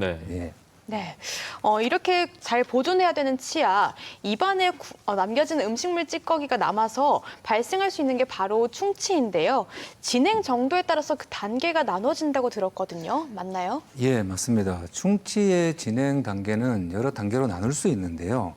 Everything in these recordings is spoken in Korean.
네. 예. 네. 어, 이렇게 잘 보존해야 되는 치아, 입안에 구- 어, 남겨진 음식물 찌꺼기가 남아서 발생할 수 있는 게 바로 충치인데요. 진행 정도에 따라서 그 단계가 나눠진다고 들었거든요. 맞나요? 예, 맞습니다. 충치의 진행 단계는 여러 단계로 나눌 수 있는데요.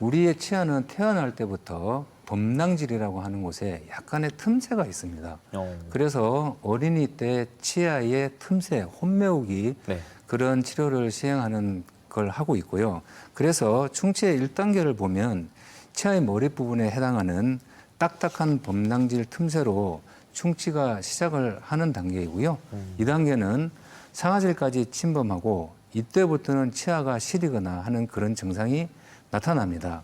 우리의 치아는 태어날 때부터 범낭질이라고 하는 곳에 약간의 틈새가 있습니다. 어. 그래서 어린이 때 치아의 틈새, 혼매우기 네. 그런 치료를 시행하는 걸 하고 있고요. 그래서 충치의 1단계를 보면 치아의 머리 부분에 해당하는 딱딱한 범낭질 틈새로 충치가 시작을 하는 단계이고요. 이 2단계는 상아질까지 침범하고 이때부터는 치아가 시리거나 하는 그런 증상이 나타납니다.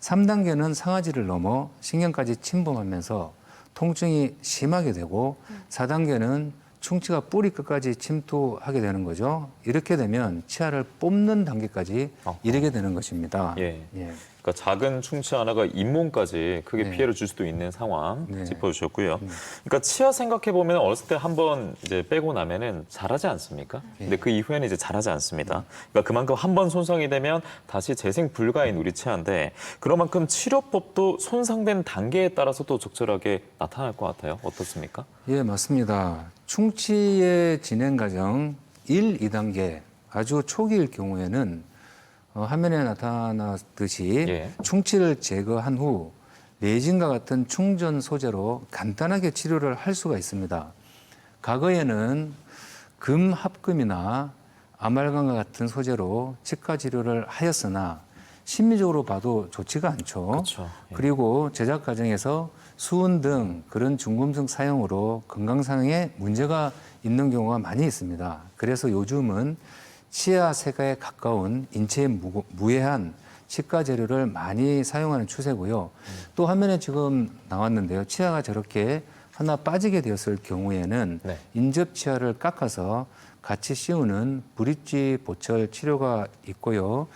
3단계는 상아지를 넘어 신경까지 침범하면서 통증이 심하게 되고 4단계는 충치가 뿌리 끝까지 침투하게 되는 거죠. 이렇게 되면 치아를 뽑는 단계까지 어허. 이르게 되는 것입니다. 예. 예. 그러니까 작은 충치 하나가 잇몸까지 크게 네. 피해를 줄 수도 있는 상황 네. 짚어주셨고요. 그러니까 치아 생각해 보면 어렸을 때 한 번 이제 빼고 나면은 자라지 않습니까? 근데 그 이후에는 이제 자라지 않습니다. 그러니까 그만큼 한 번 손상이 되면 다시 재생 불가인 우리 치아인데 그런 만큼 치료법도 손상된 단계에 따라서 또 적절하게 나타날 것 같아요. 어떻습니까? 예, 맞습니다. 충치의 진행 과정 1, 2단계 아주 초기일 경우에는 어, 화면에 나타났듯이 예. 충치를 제거한 후 레진과 같은 충전 소재로 간단하게 치료를 할 수가 있습니다. 과거에는 금 합금이나 아말감과 같은 소재로 치과 치료를 하였으나 심리적으로 봐도 좋지가 않죠. 그렇죠. 예. 그리고 제작 과정에서 수은 등 그런 중금속 사용으로 건강상에 문제가 있는 경우가 많이 있습니다. 그래서 요즘은 치아 세가에 가까운 인체에 무, 무해한 치과 재료를 많이 사용하는 추세고요. 또 화면에 지금 나왔는데요. 치아가 저렇게 하나 빠지게 되었을 경우에는 네. 인접 치아를 깎아서 같이 씌우는 브릿지 보철 치료가 있고요.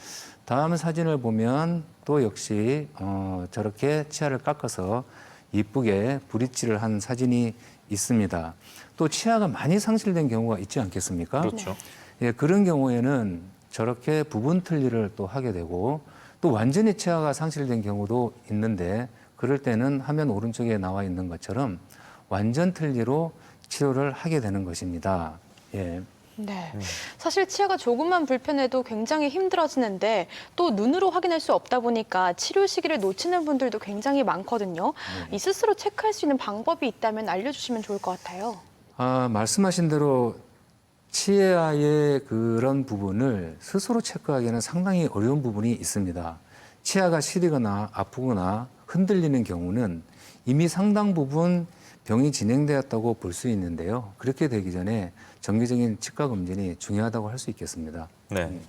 다음 사진을 보면 또 역시 어, 저렇게 치아를 깎아서 이쁘게 브릿지를 한 사진이 있습니다. 또 치아가 많이 상실된 경우가 있지 않겠습니까? 그렇죠. 예, 그런 경우에는 저렇게 부분 틀니를 또 하게 되고 또 완전히 치아가 상실된 경우도 있는데 그럴 때는 화면 오른쪽에 나와 있는 것처럼 완전 틀니로 치료를 하게 되는 것입니다. 예. 네. 사실 치아가 조금만 불편해도 굉장히 힘들어지는데 또 눈으로 확인할 수 없다 보니까 치료 시기를 놓치는 분들도 굉장히 많거든요. 이 스스로 체크할 수 있는 방법이 있다면 알려주시면 좋을 것 같아요. 아, 말씀하신 대로 치아의 그런 부분을 스스로 체크하기에는 상당히 어려운 부분이 있습니다. 치아가 시리거나 아프거나 흔들리는 경우는 이미 상당 부분 병이 진행되었다고 볼 수 있는데요. 그렇게 되기 전에 정기적인 치과 검진이 중요하다고 할 수 있겠습니다. 네.